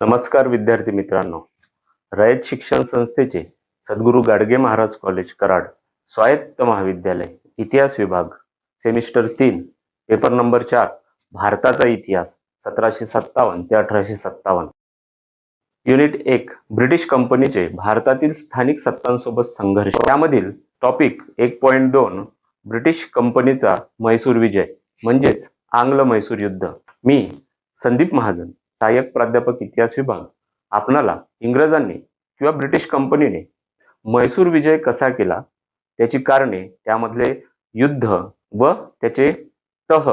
नमस्कार विद्यार्थी मित्रांनो. रयत शिक्षण संस्थेचे सद्गुरू गाडगे महाराज कॉलेज कराड स्वायत्त महाविद्यालय इतिहास विभाग सेमिस्टर तीन पेपर नंबर चार भारताचा इतिहास सतराशे सत्तावन्न ते अठराशे सत्तावन्न. युनिट एक ब्रिटिश कंपनीचे भारतातील स्थानिक सत्तांसोबत संघर्ष. त्यामधील टॉपिक एक पॉईंट दोन ब्रिटिश कंपनीचा म्हैसूर विजय म्हणजेच आंग्ल म्हैसूर युद्ध. मी संदीप महाजन. सहाय्यक प्राध्यापक इतिहास विभाग. आपणाला इंग्रजांनी किंवा ब्रिटिश कंपनीने म्हैसूर विजय कसा केला? त्याची कारणे त्यामधले युद्ध व त्याचे तह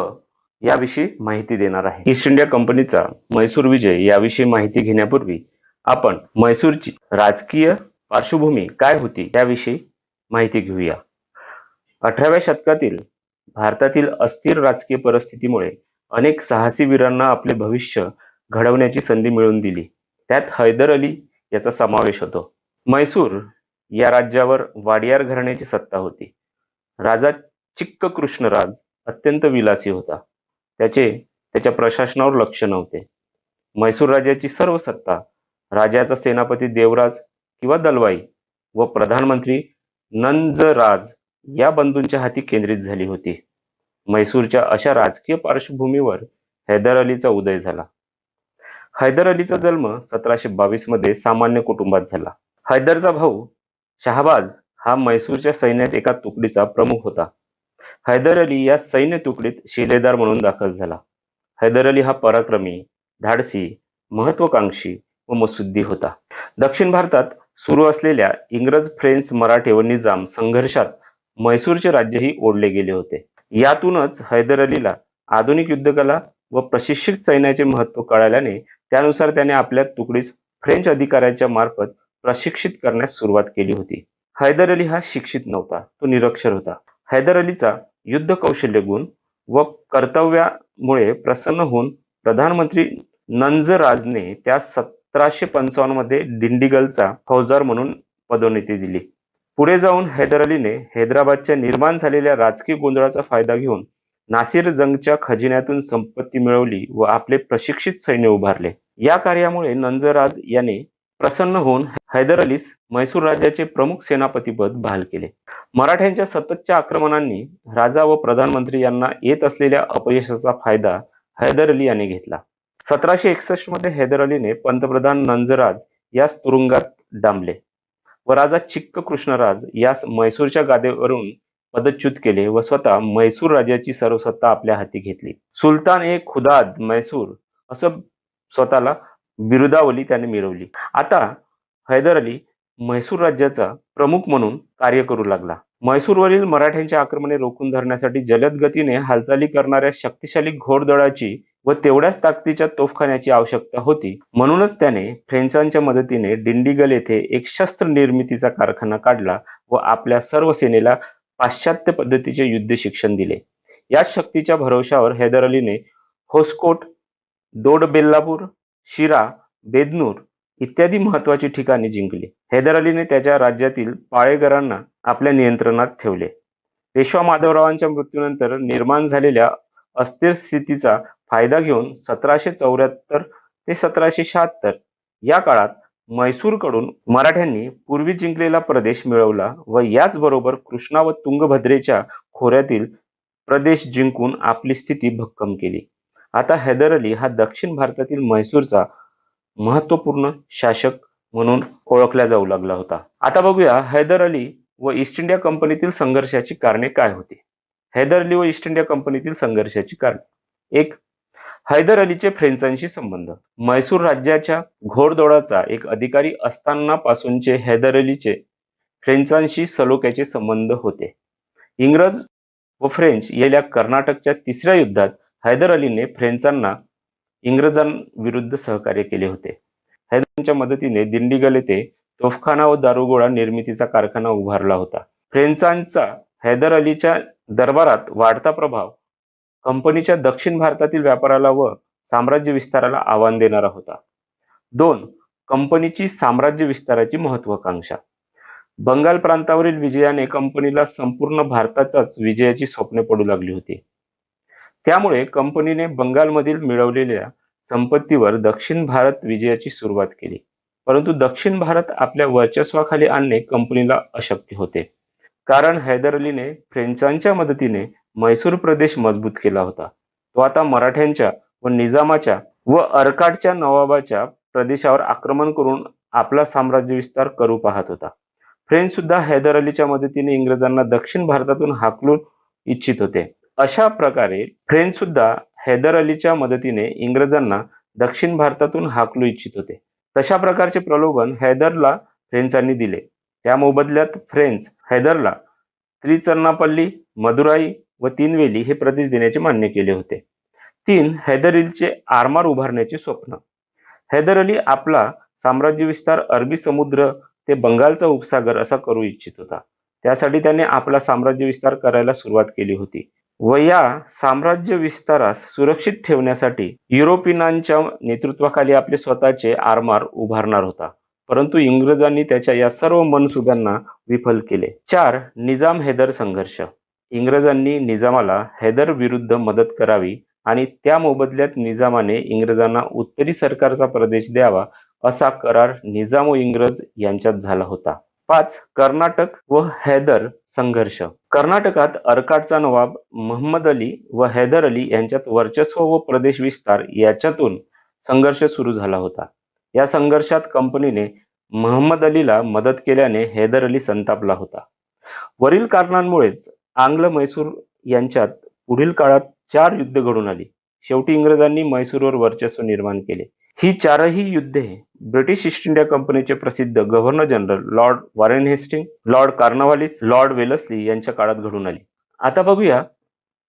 याविषयी माहिती देणार आहे. ईस्ट इंडिया कंपनीचा म्हैसूर विजय याविषयी माहिती घेण्यापूर्वी आपण म्हैसूरची राजकीय पार्श्वभूमी काय होती त्याविषयी माहिती घेऊया. अठराव्या शतकातील भारतातील अस्थिर राजकीय परिस्थितीमुळे अनेक साहसी वीरांना आपले भविष्य घडवण्याची संधी मिळवून दिली. त्यात हैदर अली याचा समावेश होतो. म्हैसूर या राज्यावर वाडियार घराण्याची सत्ता होती. राजा चिक्क कृष्णराज अत्यंत विलासी होता. त्याचे त्याच्या प्रशासनावर लक्ष नव्हते. म्हैसूर राज्याची सर्व सत्ता राजाचा सेनापती देवराज किंवा दलवाई व प्रधानमंत्री नंजराज या बंधूंच्या हाती केंद्रित झाली होती. म्हैसूरच्या अशा राजकीय पार्श्वभूमीवर हैदर अलीचा उदय झाला. हैदर अलीचा जन्म सतराशे बावीसमध्ये सामान्य कुटुंबात झाला. हैदरचा भाऊ शहाबाज हा मैसूरच्या सैन्यात एका तुकडीचा प्रमुख होता. हैदर अली या सैन्य तुकडीत शिलेदार म्हणून दाखल झाला. हैदर अली हा पराक्रमी धाडसी महत्वाकांक्षी व मसुद्दी होता. दक्षिण भारतात सुरू असलेल्या इंग्रज फ्रेंच मराठे व निजाम संघर्षात म्हैसूरचे राज्यही ओढले गेले होते. यातूनच हैदर अलीला आधुनिक युद्धकला व प्रशिक्षित सैन्याचे महत्त्व कळाल्याने त्यानुसार त्याने आपल्या तुकडीस फ्रेंच अधिकाऱ्यांच्या मार्फत प्रशिक्षित करण्यास सुरुवात केली होती. हैदर अली हा शिक्षित नव्हता तो निरक्षर होता. हैदर अलीचा युद्ध कौशल्य गुण व कर्तव्यामुळे प्रसन्न होऊन प्रधानमंत्री नंजराजने त्या सतराशे पंचावन्नमध्ये दिंडीगलचा फौजदार म्हणून पदोन्नती दिली. पुढे जाऊन हैदर अलीने हैदराबादच्या निर्माण झालेल्या राजकीय गोंधळाचा फायदा घेऊन नासिर जंगच्या खजिन्यातून संपत्ती मिळवली व आपले प्रशिक्षित सैन्य उभारले. या कार्यामुळे नंजराज याने प्रसन्न होऊन हैदर अलीस म्हैसूर राज्याचे प्रमुख सेनापतीपद बहाल केले. मराठ्यांच्या सततच्या आक्रमणांनी राजा व प्रधानमंत्री यांना येत असलेल्या अपयशाचा फायदा हैदर अली याने घेतला. सतराशे एकसष्टमध्ये हैदर अलीने पंतप्रधान नंजराज यास तुरुंगात डांबले व राजा चिक्क कृष्णराज यास म्हैसूरच्या गादीवरून पदच्युत केले व स्वतः म्हैसूर राज्याची सर्व सत्ता आपल्या हाती घेतली. सुलतान ए खुदाद म्हैसूर असं स्वतःला बिरुदावली त्याने मिळवली. आता हैदर अली म्हैसूर राज्याचा प्रमुख म्हणून कार्य करू लागला. म्हैसूरवरील मराठ्यांची आक्रमणे रोखून धरण्यासाठी जलद गतीने हालचाली करणाऱ्या शक्तिशाली घोडदळाची व तेवढ्याच ताकदीच्या तोफखान्याची आवश्यकता होती. म्हणूनच त्याने फ्रेंचांच्या मदतीने डिंडीगल येथे एक शस्त्र निर्मितीचा कारखाना काढला व आपल्या सर्व सेनेला पाश्चात्य पद्धतीचे युद्ध शिक्षण दिले. याच शक्तीच्या भरवशावर हैदर अलीने होसकोट दोडबेल्लापूर शिरा बेदनूर इत्यादी महत्वाची ठिकाणे जिंकली. हैदर अलीने त्याच्या राज्यातील पाळेगरांना आपल्या नियंत्रणात ठेवले. पेशवा माधवरावांच्या मृत्यूनंतर निर्माण झालेल्या अस्थिर स्थितीचा फायदा घेऊन सतराशे चौऱ्याहत्तर ते सतराशे शहात्तर या काळात म्हैसूरकडून मराठ्यांनी पूर्वी जिंकलेला प्रदेश मिळवला व याचबरोबर कृष्णा व तुंगभद्रेच्या खोऱ्यातील प्रदेश जिंकून आपली स्थिती भक्कम केली. आता हैदर अली हा दक्षिण भारतातील म्हैसूरचा महत्त्वपूर्ण शासक म्हणून ओळखला जाऊ लागला होता. आता बघूया हैदर अली व ईस्ट इंडिया कंपनीतील संघर्षाची कारणे काय होती? हैदर अली व ईस्ट इंडिया कंपनीतील संघर्षाची कारणे. एक हैदर अलीचे फ्रेंचांशी संबंध. म्हैसूर राज्याच्या घोडदौडाचा एक अधिकारी असताना पासूनचे हैदर अलीचे फ्रेंचांशी सलोख्याचे संबंध होते. इंग्रज व फ्रेंच गेल्या कर्नाटकच्या तिसऱ्या युद्धात हैदर अलीने फ्रेंचांना इंग्रजांविरुद्ध सहकार्य केले होते. हैदरांच्या मदतीने दिंडीगल येथे तोफखाना व दारुगोळा निर्मितीचा कारखाना उभारला होता. फ्रेंचांचा हैदर अलीच्या दरबारात वाढता प्रभाव कंपनीच्या दक्षिण भारतातील व्यापाराला व साम्राज्य विस्ताराला आव्हान देणारा होता. दोन कंपनीची साम्राज्य विस्ताराची महत्वाकांक्षा. बंगाल प्रांतावरील विजयाने कंपनीला संपूर्ण भारताचाच विजयाची स्वप्ने पडू लागली होती. त्यामुळे कंपनीने बंगालमधील मिळवलेल्या संपत्तीवर दक्षिण भारत विजयाची सुरुवात केली. परंतु दक्षिण भारत आपल्या वर्चस्वाखाली आणणे कंपनीला अशक्य होते. कारण हैदर अलीने फ्रेंचांच्या मदतीने म्हैसूर प्रदेश मजबूत केला होता. तो आता मराठ्यांच्या व निजामाच्या व अर्काटच्या नवाबाच्या प्रदेशावर आक्रमण करून आपला साम्राज्य विस्तार करू पाहत होता. फ्रेंच सुद्धा हैदर अलीच्या मदतीने इंग्रजांना दक्षिण भारतातून हाकलून इच्छित होते. अशा प्रकारे फ्रेंच सुद्धा हैदर अलीच्या मदतीने इंग्रजांना दक्षिण भारतातून हाकलू इच्छित होते. तशा प्रकारचे प्रलोभन हैदरला फ्रेंचांनी दिले. त्या मोबदल्यात फ्रेंच हैदरला त्रिचन्नापल्ली मदुराई व तीनवेली हे प्रदेश देण्याचे मान्य केले होते. तीन हैदर अलीचे आरमार उभारण्याचे स्वप्न. हैदर अली आपला साम्राज्य विस्तार अरबी समुद्र ते बंगालचा उपसागर असा करू इच्छित होता. त्यासाठी त्याने आपला साम्राज्य विस्तार करायला सुरुवात केली होती. व या साम्राज्य विस्तारास सुरक्षित ठेवण्यासाठी युरोपियनांच्या नेतृत्वाखाली आपले स्वतःचे आरमार उभारणार होता. परंतु इंग्रजांनी त्याच्या या सर्व मनसुब्यांना विफल केले. चार निजाम हैदर संघर्ष. इंग्रजांनी निजामाला हैदर विरुद्ध मदत करावी आणि त्या मोबदल्यात निजामाने इंग्रजांना उत्तरी सरकारचा प्रदेश द्यावा असा करार निजाम व इंग्रज यांच्यात झाला होता. पाच कर्नाटक व हैदर संघर्ष. कर्नाटकात अर्काटचा नवाब महम्मद अली व हैदर अली यांच्यात वर्चस्व व प्रदेश विस्तार याच्यातून संघर्ष सुरू झाला होता. या संघर्षात कंपनीने महम्मद अलीला मदत केल्याने हैदर अली संतापला होता. वरील कारणांमुळेच आंग्ल मैसूर यांच्यात पुढील काळात चार युद्ध घडून आली. शेवटी इंग्रजांनी मैसूरवर वर्चस्व निर्माण केले. ही चारही युद्धे ब्रिटिश ईस्ट इंडिया कंपनीचे प्रसिद्ध governor general lord Warren Hasting lord Cornwallis lord Wellesley यांच्या काळात घडून आली. आता बघूया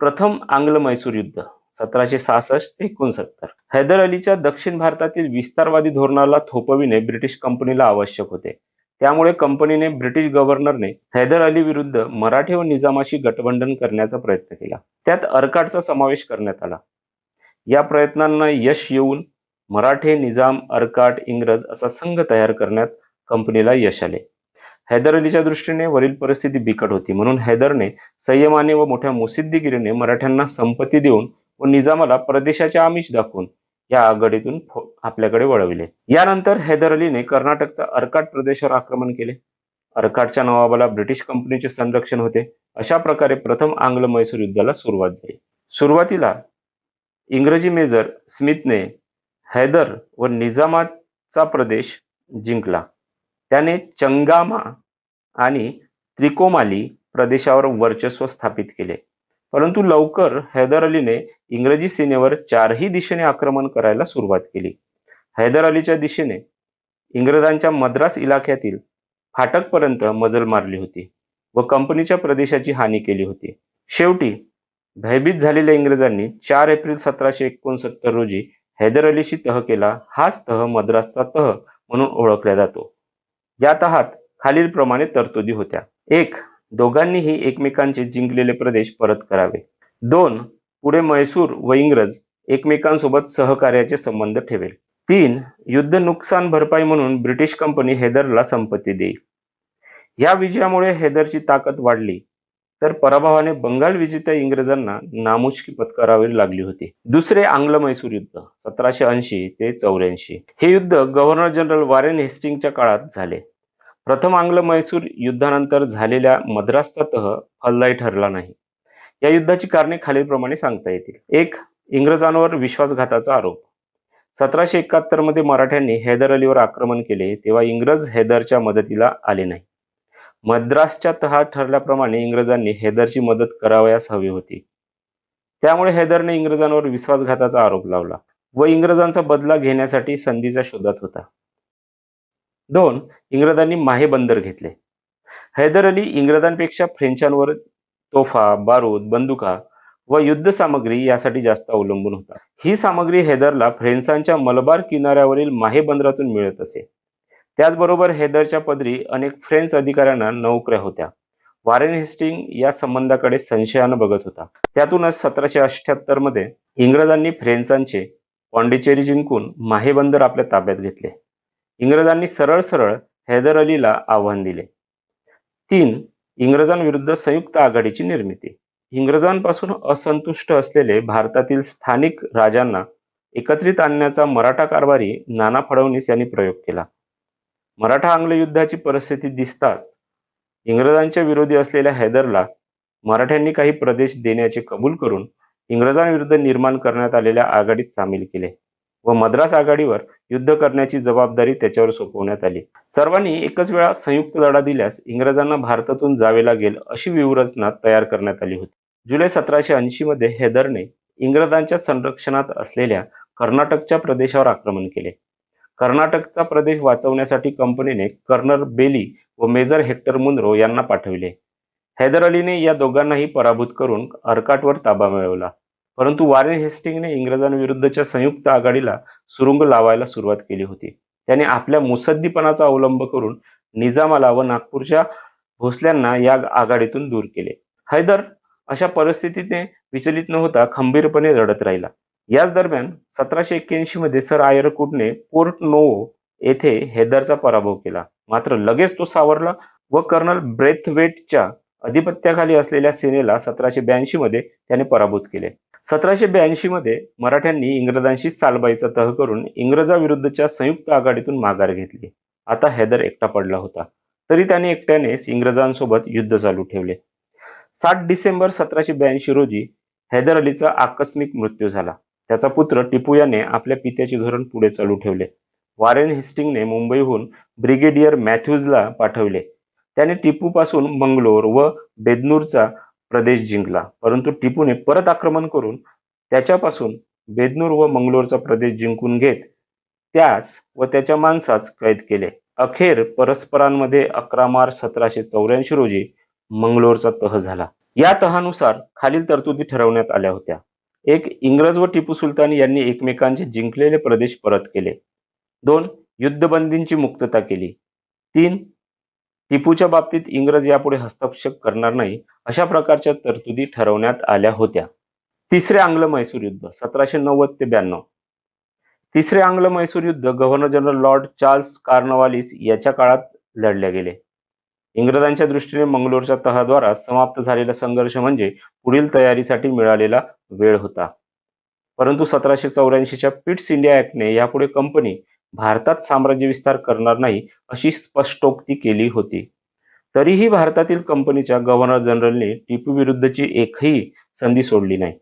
प्रथम आंग्ल मैसूर युद्ध सतराशे सहासष्ट ते एकोणसत्तर. हैदर अलीच्या दक्षिण भारतातील विस्तारवादी धोरणाला थोपविणे ब्रिटिश कंपनीला आवश्यक होते. त्यामुळे कंपनीने ब्रिटिश गव्हर्नरने हैदर अली विरुद्ध मराठे व निजामाशी गठबंधन करण्याचा प्रयत्न केला. त्यात अर्काटचा समावेश करण्यात आला. या प्रयत्नांना यश येऊन मराठे निजाम अर्काट इंग्रज असा संघ तयार करण्यात कंपनीला यश आले. हैदर अलीच्या दृष्टीने वरील परिस्थिती बिकट होती. म्हणून हैदरने संयमाने व मोठ्या मुसिद्दीगिरीने मराठ्यांना संपत्ती देऊन व निजामाला परदेशाचे आमिष दाखवून या आघाडीतून आपल्याकडे वळविले. यानंतर हैदर अलीने कर्नाटकचा अर्काट प्रदेशावर आक्रमण केले. अर्काटच्या नवाबाला ब्रिटिश कंपनीचे संरक्षण होते. अशा प्रकारे प्रथम आंग्ल मैसूर युद्धाला सुरुवात झाली. सुरुवातीला इंग्रजी मेजर स्मिथने हैदर व निजामाचा प्रदेश जिंकला. त्याने चंगामा आणि त्रिकोमाली प्रदेशावर वर्चस्व स्थापित केले. परंतु लवकर हैदर अलीने इंग्रजी सेनेवर चारही दिशेने आक्रमण करायला सुरुवात केली. हैदर अलीच्या दिशेने इंग्रजांच्या मद्रास इलाख्यातील फाटकपर्यंत मजल मारली होती व कंपनीच्या प्रदेशाची हानी केली होती. शेवटी भयभीत झालेल्या इंग्रजांनी चार एप्रिल सतराशे एकोणसत्तर रोजी हैदर अलीशी तह केला. हाच तह मद्रासचा तह म्हणून ओळखला जातो. या तहात खालीलप्रमाणे तरतुदी होत्या. एक दोघांनीही एकमेकांचे जिंकलेले प्रदेश परत करावे. दोन पुढे मैसूर व इंग्रज एकमेकांसोबत सहकार्याचे संबंध ठेवेल. तीन युद्ध नुकसान भरपाई म्हणून ब्रिटिश कंपनी हैदरला संपत्ती देईल. या विजयामुळे हैदरची ताकद वाढली तर पराभवाने बंगाल विजेत्या इंग्रजांना नामुष्की पत्करावी लागली होती. दुसरे आंग्ल मैसूर युद्ध सतराशे ऐंशी ते चौऱ्याऐंशी. हे युद्ध गव्हर्नर जनरल वॉरेन हेस्टिंगच्या काळात झाले. प्रथम आंग्ल मैसूर युद्धानंतर झालेल्या मद्रासचा तह फलदायी ठरला नाही. या युद्धाची कारणे खालीलप्रमाणे सांगता येतील. एक इंग्रजांवर विश्वासघाताचा आरोप. सतराशे एकाहत्तरमध्ये मराठ्यांनी हैदर अलीवर आक्रमण केले तेव्हा इंग्रज हैदरच्या मदतीला आले नाही. मद्रासच्या तहात ठरल्याप्रमाणे इंग्रजांनी हैदरची मदत करावयास हवी होती. त्यामुळे हैदरने इंग्रजांवर विश्वासघाताचा आरोप लावला व इंग्रजांचा बदला घेण्यासाठी संधीच्या शोधात होता. दोन इंग्रजांनी माहे बंदर घेतले. हैदर अली इंग्रजांपेक्षा फ्रेंचांवर तोफा बारूद बंदुका व युद्ध सामग्री यासाठी जास्त अवलंबून होता ही सामग्री हैदरला फ्रेंचांच्या मलबार किनाऱ्यावरील माहे बंदरातून मिळत असे. त्याचबरोबर हैदरच्या पदरी अनेक फ्रेंच अधिकाऱ्यांना नोकऱ्या होत्या. वारेन हेस्टिंग या संबंधाकडे संशयानं बघत होता. त्यातूनच सतराशे अठ्याहत्तरमध्ये इंग्रजांनी फ्रेंचांचे पॉंडिचेरी जिंकून माहे बंदर आपल्या ताब्यात घेतले. इंग्रजांनी सरळ सरळ हैदर अलीला आव्हान दिले. तीन इंग्रजांविरुद्ध संयुक्त आघाडीची निर्मिती. इंग्रजांपासून असंतुष्ट असलेले भारतातील स्थानिक राजांना एकत्रित आणण्याचा मराठा कारभारी नाना फडणवीस यांनी प्रयोग केला. मराठा आंग्ल युद्धाची परिस्थिती दिसताच इंग्रजांच्या विरोधी असलेल्या हैदरला मराठ्यांनी काही प्रदेश देण्याचे कबूल करून इंग्रजांविरुद्ध निर्माण करण्यात आलेल्या आघाडीत सामील केले. व मद्रास आघाडीवर युद्ध करण्याची जबाबदारी त्याच्यावर सोपवण्यात आली. सर्वांनी एकच वेळा संयुक्त लढा दिल्यास इंग्रजांना भारतातून जावे लागेल अशी व्यूहरचना तयार करण्यात आली होती. जुलै सतराशे ऐंशी मध्ये हैदरने इंग्रजांच्या संरक्षणात असलेल्या कर्नाटकच्या प्रदेशावर आक्रमण केले. कर्नाटकचा प्रदेश वाचवण्यासाठी कंपनीने कर्नल बेली व मेजर हेक्टर मुनरो यांना पाठविले. हैदर अलीने या दोघांनाही पराभूत करून अर्काटवर ताबा मिळवला. परंतु वॉरेन हेस्टिंगने इंग्रजांविरुद्धच्या संयुक्त आघाडीला सुरुंग लावायला सुरुवात केली होती. त्याने आपल्या मुसद्दीपणाचा अवलंब करून निजामाला व नागपूरच्या भोसल्यांना या आघाडीतून दूर केले. हैदर अशा परिस्थितीने विचलित न होता खंबीरपणे रडत राहिला. याच दरम्यान सतराशे एक्क्याऐंशी मध्ये सर आयरकूटने पोर्ट नोवो येथे हैदरचा पराभव केला. मात्र लगेच तो सावरला व कर्नल ब्रेथवेटच्या अधिपत्याखाली असलेल्या सेनेला सतराशे ब्याऐंशी मध्ये त्याने पराभूत केले. सतराशे ब्याऐंशी मध्ये मराठ्यांनी इंग्रजांशी सालबाईचा तह करून इंग्रजाविरुद्धच्या संयुक्त आघाडीतून माघार घेतली. आता हैदर एकटा पडला होता. तरी त्याने एकट्यानेच इंग्रजांसोबत युद्ध चालू ठेवले. सात डिसेंबर सतराशे ब्याऐंशी रोजी हैदर अलीचा आकस्मिक मृत्यू झाला. त्याचा पुत्र टिपू याने आपल्या पित्याचे धोरण पुढे चालू ठेवले. वॉरेन हिस्टिंगने मुंबईहून ब्रिगेडियर मॅथ्यूजला पाठवले. त्याने टिपूपासून मंगलोर व बेदनूरचा प्रदेश जिंकला. परंतु टिपूने परत आक्रमण करून त्याच्यापासून बेदनूर व मंगलोरचा प्रदेश जिंकून घेत त्यास व त्याच्या माणसास कैद केले. अखेर परस्परांमध्ये अकरा मार्च सतराशे चौऱ्याऐंशी रोजी मंगलोरचा तह झाला. या तहानुसार खालील तरतुदी ठरवण्यात आल्या होत्या. एक इंग्रज व टिपू सुलतान यांनी एकमेकांचे जिंकलेले प्रदेश परत केले. दोन युद्धबंदींची मुक्तता केली. तीन टिपूच्या बाबतीत इंग्रज यापुढे हस्तक्षेप करणार नाही अशा प्रकारच्या तरतुदी ठरवण्यात आल्या होत्या. तिसरे आंग्ल मैसूर युद्ध सतराशे नव्वद ते ब्याण्णव. तिसरे आंग्ल मैसूर युद्ध governor general lord Charles Cornwallis याच्या काळात लढले गेले. इंग्रजांच्या दृष्टीने मंगलोरच्या तहाद्वारा समाप्त झालेला संघर्ष म्हणजे पुढील तयारीसाठी मिळालेला वेळ होता. परंतु सतराशे चौऱ्याऐंशीच्या पिट्स इंडिया ऍक्टने यापुढे कंपनी भारतात साम्राज्य विस्तार करणार नाही अशी स्पष्टोक्ती केली होती. तरीही भारतातील कंपनीच्या गव्हर्नर जनरलने टिपू विरुद्धची एकही संधी सोडली नाही.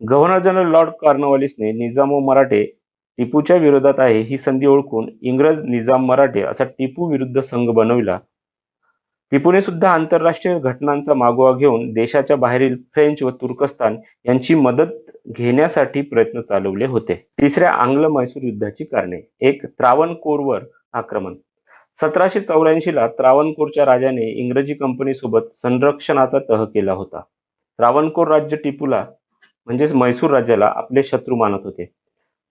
गव्हर्नर जनरल लॉर्ड कार्नवालिसने निजाम व मराठे टिपूच्या विरोधात आहे ही संधी ओळखून इंग्रज निजाम मराठे असा टिपू विरुद्ध संघ बनविला. टिपूने सुद्धा आंतरराष्ट्रीय घटनांचा मागोवा घेऊन देशाच्या बाहेरील फ्रेंच व तुर्कस्तान यांची मदत घेण्यासाठी प्रयत्न चालवले होते. तिसऱ्या आंग्ल म्हैसूर युद्धाची कारणे. एक त्रावणकोरवर आक्रमण. सतराशे चौऱ्याऐंशी ला त्रावणकोरच्या राजाने इंग्रजी कंपनीसोबत संरक्षणाचा तह केला होता. त्रावणकोर राज्य टिपूला म्हणजेच म्हैसूर राज्याला आपले शत्रू मानत होते.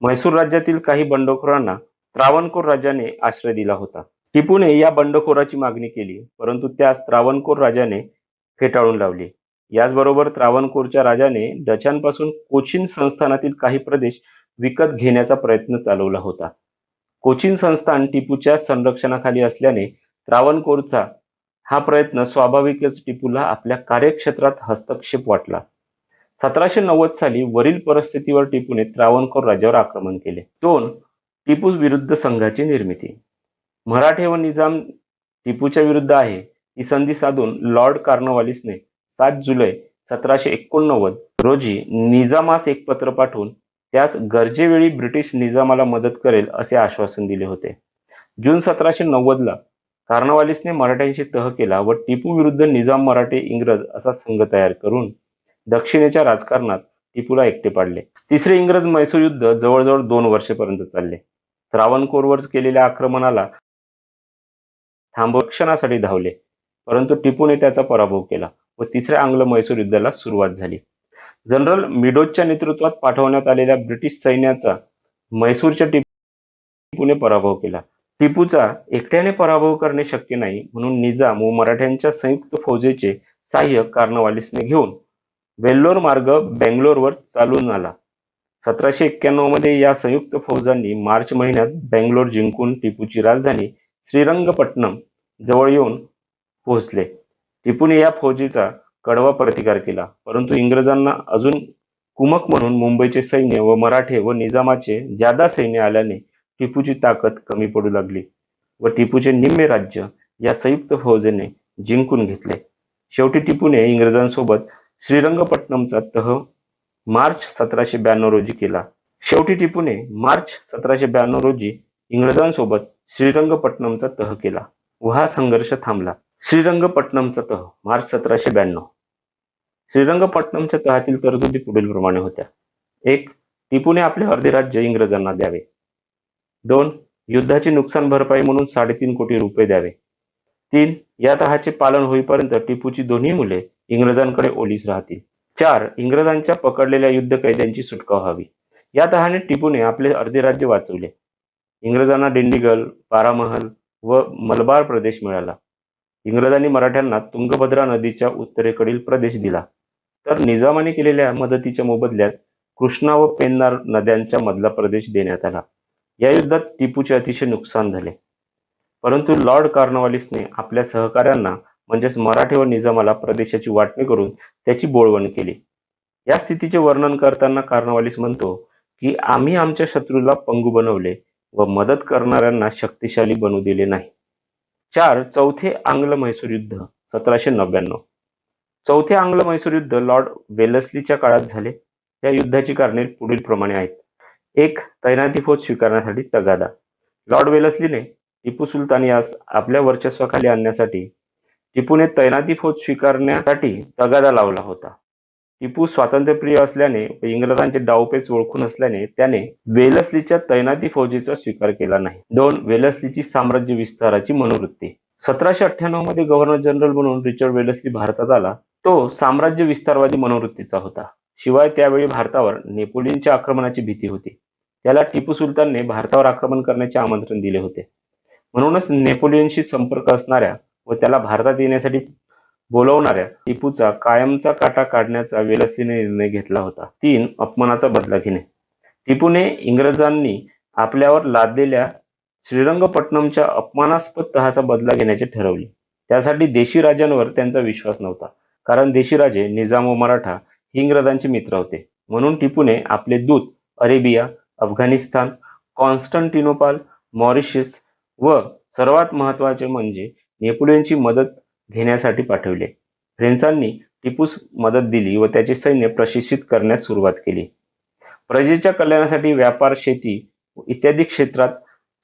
म्हैसूर राज्यातील काही बंडखोरांना त्रावणकोर राजाने आश्रय दिला होता. टिपूने या बंडखोराची मागणी केली परंतु त्यास त्रावणकोर राजाने फेटाळून लावली. याचबरोबर त्रावणकोरच्या राजाने डचांपासून कोचीन संस्थानातील काही प्रदेश विकत घेण्याचा प्रयत्न चालवला होता. कोचीन संस्थान टिपूच्या संरक्षणाखाली असल्याने त्रावणकोरचा हा प्रयत्न स्वाभाविकच टिपूला आपल्या कार्यक्षेत्रात हस्तक्षेप वाटला. सतराशे नव्वद साली वरील परिस्थितीवर टिपूने त्रावणकोर राज्यावर आक्रमण केले. दोन टिपू विरुद्ध संघाची निर्मिती. मराठे व निजाम टिपूच्या विरुद्ध आहे ही संधी साधून लॉर्ड कार्नवालिसने सात जुलै सतराशे एकोणनव्वद रोजी निजामास एक पत्र पाठवून त्यास गरजेवेळी ब्रिटिश निजामाला मदत करेल असे आश्वासन दिले होते. जून सतराशे नव्वदला कार्नवालिसने मराठ्यांशी तह केला व टिपू विरुद्ध निजाम मराठे इंग्रज असा संघ तयार करून दक्षिणेच्या राजकारणात टिपूला एकटे पाडले. तिसरे इंग्रज मैसूर युद्ध जवळजवळ दोन वर्षेपर्यंत चालले. त्रावणकोरवर केलेल्या आक्रमणाला थांबक्षणासाठी धावले परंतु टिपूने त्याचा पराभव केला. व तिसऱ्या आंग्ल मैसूर युद्धाला सुरुवात झाली. जनरल मिडोजच्या नेतृत्वात पाठवण्यात आलेल्या ब्रिटिश सैन्याचा म्हैसूरच्या टिपूने पराभव केला. टिपूचा एकट्याने पराभव करणे शक्य नाही म्हणून निजाम व मराठ्यांच्या संयुक्त फौजेचे सहाय्य कार्नवालिसने घेऊन वेल्लोर मार्ग बेंगलोरवर चालून आला. सतराशे एक्क्याण्णवमध्ये या संयुक्त फौजांनी मार्च महिन्यात बेंगलोर जिंकून टिपूची राजधानी श्रीरंगपट्टणम जवळ येऊन पोहोचले. टिपूने या फौजीचा कडवा प्रतिकार केला. परंतु इंग्रजांना अजून कुमक म्हणून मुंबईचे सैन्य व मराठे व निजामाचे जादा सैन्य आल्याने टिपूची ताकद कमी पडू लागली व टिपूचे निम्मे राज्य या संयुक्त फौजेने जिंकून घेतले. शेवटी टिपूने इंग्रजांसोबत श्रीरंगपट्टणमचा तह मार्च सतराशे ब्याण्णव रोजी केला. शेवटी टिपूने मार्च सतराशे ब्याण्णव रोजी इंग्रजांसोबत श्रीरंगपट्टणमचा तह केला व हा संघर्ष थांबला. श्रीरंगपट्टणमचा तह मार्च सतराशे ब्याण्णव. श्रीरंगपट्टणमच्या तहातील तरतुदी पुढील प्रमाणे होत्या. एक टिपूने आपले अर्धे राज्य इंग्रजांना द्यावे. दोन युद्धाची नुकसान भरपाई म्हणून साडेतीन कोटी रुपये द्यावे. तीन या तहाचे पालन होईपर्यंत टिपूची दोन्ही मुले इंग्रजांकडे ओलीस राहतील. चार इंग्रजांच्या पकडलेल्या युद्ध कैद्यांची सुटका व्हावी. या तहाने टिपूने आपले अर्धे राज्य वाचवले. इंग्रजांना डिंडीगल बारामहल व मलबार प्रदेश मिळाला. इंग्रजांनी मराठ्यांना तुंगभद्रा नदीच्या उत्तरेकडील प्रदेश दिला. तर निजामाने केलेल्या मदतीच्या मोबदल्यात कृष्णा व पेन्नार नद्यांच्या मधला प्रदेश देण्यात आला. या युद्धात टिपूचे अतिशय नुकसान झाले. परंतु लॉर्ड कार्नवालिसने आपल्या सहकाऱ्यांना म्हणजेच मराठे व निजामाला प्रदेशाची वाटणी करून त्याची बोळवण केली. या स्थितीचे वर्णन करताना कार्नवालिस म्हणतो की आम्ही आमच्या शत्रूला पंगू बनवले व मदत करणाऱ्यांना शक्तिशाली बनू दिले नाही. चार चौथे आंग्ल म्हैसूर युद्ध सतराशे नव्याण्णव. चौथे आंग्ल म्हैसूर युद्ध लॉर्ड वेलस्लीच्या काळात झाले. या युद्धाची कारणे पुढील प्रमाणे आहेत. एक तैनाती फौज स्वीकारण्यासाठी तगादा. लॉर्ड वेलस्लीने टिपू सुलतान यास आपल्या वर्चस्वाखाली आणण्यासाठी टिपूने तैनाती फौज स्वीकारण्यासाठी तगादा लावला होता. टिपू स्वातंत्र्यप्रिय असल्याने व इंग्रजांचे डावपेच ओळखून असल्याने त्याने वेलस्लीच्या तैनाती फौजीचा स्वीकार केला नाही. दोन वेलस्लीची साम्राज्य विस्ताराची मनोवृत्ती. सतराशे अठ्ठ्याण्णवमध्ये गव्हर्नर जनरल म्हणून रिचर्ड वेलस्ली भारतात आला. तो साम्राज्य विस्तारवादी मनोवृत्तीचा होता. शिवाय त्यावेळी भारतावर नेपोलियनच्या आक्रमणाची भीती होती. त्याला टिपू सुलतानने भारतावर आक्रमण करण्याचे आमंत्रण दिले होते. म्हणूनच नेपोलियनशी संपर्क असणाऱ्या व त्याला भारतात येण्यासाठी बोलवणाऱ्या टिपूचा कायमचा काटा काढण्याचा वेलस्लीने निर्णय घेतला होता. तीन अपमानाचा बदला घेणे. टिपूने इंग्रजांनी आपल्यावर लादलेल्या श्रीरंगपट्टणमच्या अपमानास्पद तहाचा बदला घेण्याचे ठरवले. त्यासाठी देशी राजांवर त्यांचा विश्वास नव्हता कारण देशी राजे निजाम व मराठा हे इंग्रजांचे मित्र होते. म्हणून टिपूने आपले दूत अरेबिया अफगाणिस्तान कॉन्स्टंटिनोपाल मॉरिशस व सर्वात महत्त्वाचे म्हणजे नेपोलियनची मदत घेण्यासाठी पाठवले. फ्रेंचांनी टिपूस मदत दिली व त्याचे सैन्य प्रशिक्षित करण्यास सुरुवात केली. प्रजेच्या कल्याणासाठी व्यापार शेती इत्यादी क्षेत्रात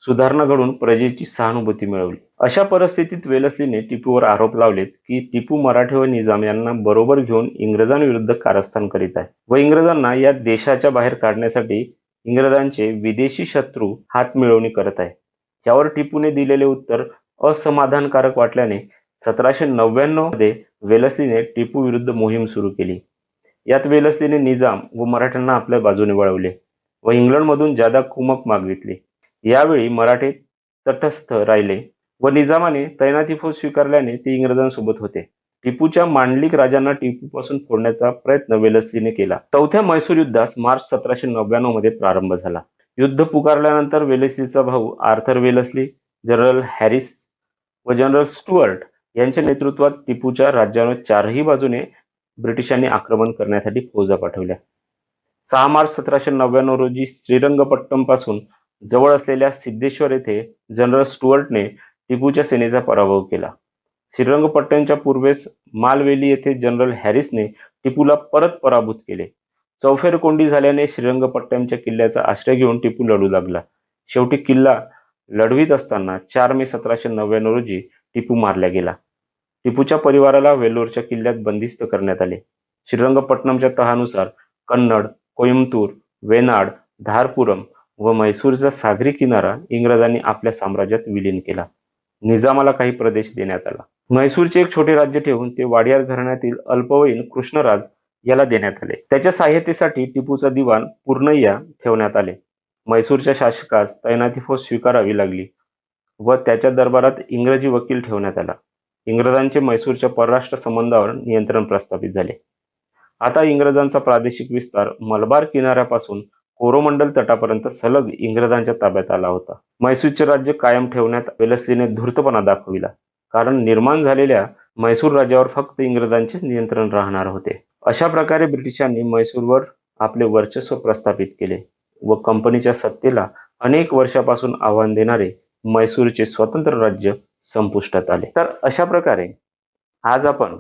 सुधारणा घडून प्रजेची सहानुभूती मिळवली. अशा परिस्थितीत वेलसलीने टिपूवर आरोप लावलेत की टिपू मराठे व निजाम यांना बरोबर घेऊन इंग्रजांविरुद्ध कारस्थान करीत आहे व इंग्रजांना या देशाच्या बाहेर काढण्यासाठी इंग्रजांचे विदेशी शत्रू हात मिळवणी करत आहे. यावर टिपूने दिलेले उत्तर असमाधानकारक वाटल्याने सतराशे नव्याण्णवमध्ये वेलस्लीने टिपू विरुद्ध मोहीम सुरू केली. यात वेलस्लीने निजाम व मराठ्यांना आपल्या बाजूने वळवले व इंग्लंडमधून जादा कुमक मागितली यावेळी मराठे तटस्थ राहिले व निजामाने तैनाती फौज स्वीकारल्याने ते इंग्रजांसोबत होते. टिपूच्या मांडलिक राजांना टिपूपासून फोडण्याचा प्रयत्न वेलस्लीने केला. चौथ्या मैसूर युद्धास मार्च सतराशे नव्याण्णवमध्ये प्रारंभ झाला. युद्ध पुकारल्यानंतर वेलस्लीचा भाऊ आर्थर वेलस्ली जनरल हॅरिस व जनरल स्टुअर्ट यांच्या नेतृत्वात टिपूच्या राज्यावर चारही बाजूने ब्रिटिशांनी आक्रमण करण्यासाठी फौजा पाठवल्या. सहा मार्च सतराशे नव्याण्णव रोजी श्रीरंगपट्टमपासून जवळ असलेल्या सिद्धेश्वर येथे जनरल स्टुअर्टने टिपूच्या सेनेचा पराभव केला. श्रीरंगपट्टमच्या पूर्वेस मालवेली येथे जनरल हॅरिसने टिपूला परत पराभूत केले. चौफेर कोंडी झाल्याने श्रीरंगपट्टमच्या किल्ल्याचा आश्रय घेऊन टिपू लढू लागला. शेवटी किल्ला लढवीत असताना चार मे सतराशे नव्याण्णव रोजी टिपू मारला गेला. टिपूच्या परिवाराला वेल्लोरच्या किल्ल्यात बंदिस्त करण्यात आले. श्रीरंगपट्टणमच्या तहानुसार कन्नड कोइंबतूर वेनाड धारपुरम व म्हैसूरचा सागरी किनारा इंग्रजांनी आपल्या साम्राज्यात विलीन केला. निजामाला काही प्रदेश देण्यात आला. म्हैसूरचे एक छोटे राज्य ठेवून ते वाडियार घराण्यातील अल्पवयीन कृष्णराज याला देण्यात आले. त्याच्या सहाय्यतेसाठी टिपूचा दिवाण पूर्णय्या ठेवण्यात आले. म्हैसूरच्या शासकास तैनाती फौज स्वीकारावी लागली. व त्याच्या दरबारात इंग्रजी वकील ठेवण्यात आला. इंग्रजांचे म्हैसूरच्या परराष्ट्र संबंधावर नियंत्रण प्रस्थापित झाले. आता इंग्रजांचा प्रादेशिक विस्तार मलबार किनाऱ्यापासून कोरोमंडल तटापर्यंत सलग इंग्रजांच्या ताब्यात आला होता. म्हैसूरचे राज्य कायम ठेवण्यात वेलस्लीने धूर्तपणा दाखविला. कारण निर्माण झालेल्या म्हैसूर राज्यावर फक्त इंग्रजांचेच नियंत्रण राहणार होते. अशा प्रकारे ब्रिटिशांनी म्हैसूरवर आपले वर्चस्व प्रस्थापित केले व कंपनीच्या सत्तेला अनेक वर्षापासून आव्हान देणारे मैसूरचे स्वतंत्र राज्य संपुष्टात आले. तर अशा प्रकारे आज आपण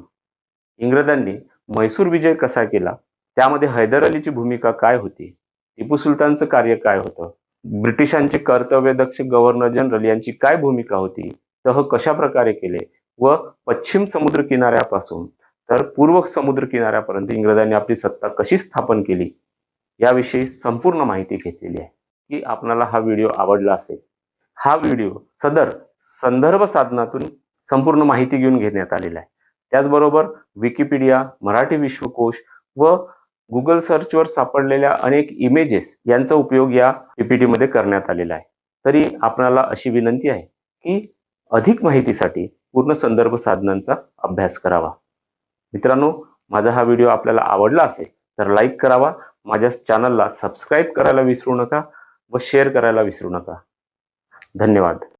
इंग्रजांनी मैसूर विजय कसा केला? त्यामध्ये हैदर अलीची भूमिका काय होती? टिपू सुलतानचं कार्य काय होतं? ब्रिटिशांचे कर्तव्यदक्ष गव्हर्नर जनरल यांची काय भूमिका होती? तह कशा प्रकारे केले? व पश्चिम समुद्र किनाऱ्यापासून तर पूर्व समुद्र किनाऱ्यापर्यंत इंग्रजांनी आपली सत्ता कशी स्थापन केली? याविषयी संपूर्ण माहिती घेतलेली आहे. की आपणाला हा व्हिडिओ आवडला असेल हा व्हिडिओ सदर संदर्भ साधनातून संपूर्ण माहिती घेऊन घेण्यात आलेला आहे. त्याचबरोबर विकिपीडिया मराठी विश्वकोश व गुगल सर्चवर सापडलेल्या अनेक इमेजेस यांचा उपयोग या पीपीटीमध्ये करण्यात आलेला आहे. तरी आपणाला अशी विनंती आहे की अधिक माहितीसाठी पूर्ण संदर्भ साधनांचा अभ्यास करावा. मित्रांनो माझा हा व्हिडिओ आपल्याला आवडला असेल तर लाईक करावा. माझ्या चॅनलला सबस्क्राईब करायला विसरू नका व शेअर करायला विसरू नका. धन्यवाद.